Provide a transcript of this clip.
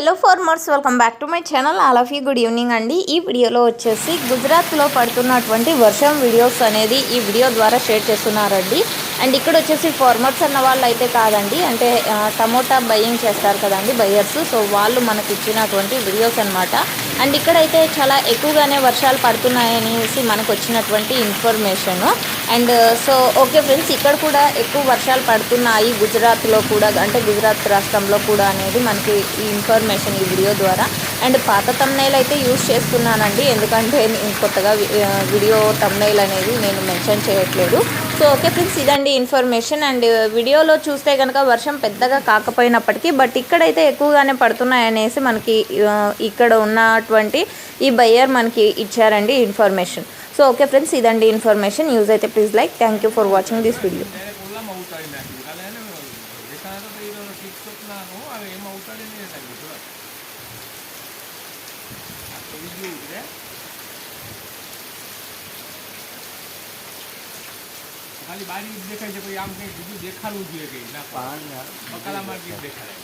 Hello farmers welcome back to my channel all of you good evening అండి ఈ వీడియోలో వచ్చేసి గుజరాత్లో పడుతున్నటువంటి వర్షం వీడియోస్ అనేది ఈ వీడియో ద్వారా షేర్ చేస్తున్నారండి. అండ్ ఇక్కడ వచ్చేసి ఫార్మర్స్ అన్న వాళ్ళు అయితే కాదండి. అంటే టమోటా బయ్యింగ్ చేస్తారు కదండి బయ్యర్స్ సో వాళ్ళు మనకి ఇచ్చినటువంటి వీడియోస్ అన్నమాట. అండ్ ఇక్కడైతే చాలా ఎక్కువగానే వర్షాలు పడుతున్నాయనేసి మనకు వచ్చినటువంటి information. And so okay friends ఇక్కడ కూడా ఎక్కువ వర్షాలు పడుతున్నాయి గుజరాత్లో కూడా అంటే గుజరాత్ రాష్ట్రంలో కూడా అనేది మనకి ఈ ఇన్ఫర్మేషన్ ఈ వీడియో ద్వారా. అండ్ పాత తమ్నైల్ అయితే యూస్ చేస్తున్నానండి ఎందుకంటే కొత్తగా వీడియో తమ్నైల్ అనేది నేను మెన్షన్ చేయట్లేదు. సో ఓకే ఫ్రెండ్స్ ఇదండి ఇన్ఫర్మేషన్ అండ్ వీడియోలో చూస్తే కనుక వర్షం పెద్దగా కాకపోయినప్పటికీ బట్ ఇక్కడైతే ఎక్కువగానే పడుతున్నాయి అనేసి మనకి uh, ఇక్కడ ఉన్నటువంటి ఈ బయ్యర్ మనకి ఇచ్చారండి ఇన్ఫర్మేషన్ సో ఓకే ఫ్రెండ్స్ ఇదండి ఇన్ఫర్మేషన్ యూజ్ అయితే please like thank you for watching this video direct ખાલી બારી દેખાય છે કોઈ આમ કંઈ બીજું દેખાડવું જોઈએ કંઈ. ના બકાલા માર્કેટ દેખાડે.